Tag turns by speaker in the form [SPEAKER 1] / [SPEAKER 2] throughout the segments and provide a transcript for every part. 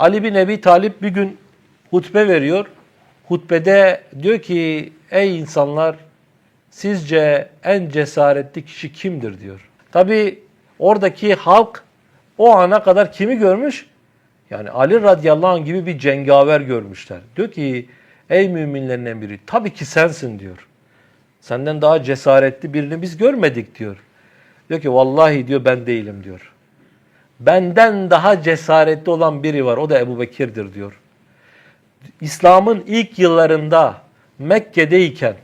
[SPEAKER 1] Ali bin Ebi Talip bir gün hutbe veriyor. Hutbede diyor ki ey insanlar sizce en cesaretli kişi kimdir diyor. Tabi oradaki halk o ana kadar kimi görmüş? Yani Ali radıyallahu anh gibi bir cengaver görmüşler. Diyor ki ey müminlerin emiri tabii ki sensin diyor. Senden daha cesaretli birini biz görmedik diyor. Diyor ki vallahi diyor ben değilim diyor. Benden daha cesaretli olan biri var o da Ebu Bekir'dir diyor. İslam'ın ilk yıllarında Mekke'deyken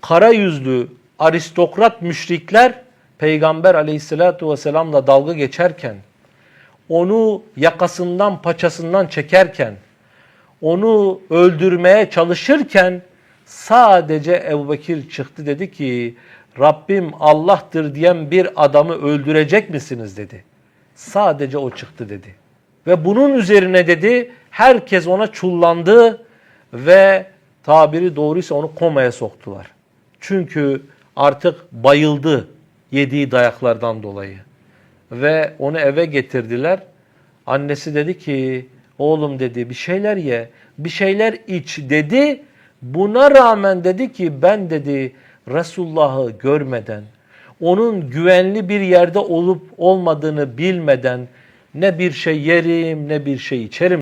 [SPEAKER 1] kara yüzlü aristokrat müşrikler Peygamber aleyhissalatu vesselamla dalga geçerken onu yakasından paçasından çekerken onu öldürmeye çalışırken sadece Ebu Bekir çıktı dedi ki Rabbim Allah'tır diyen bir adamı öldürecek misiniz dedi. Sadece o çıktı dedi. Ve bunun üzerine dedi herkes ona çullandı ve tabiri doğruysa onu komaya soktular. Çünkü artık bayıldı yediği dayaklardan dolayı. Ve onu eve getirdiler. Annesi dedi ki oğlum dedi bir şeyler ye, bir şeyler iç dedi. Buna rağmen dedi ki ben dedi Resulullah'ı görmeden, onun güvenli bir yerde olup olmadığını bilmeden ne bir şey yerim ne bir şey içerim.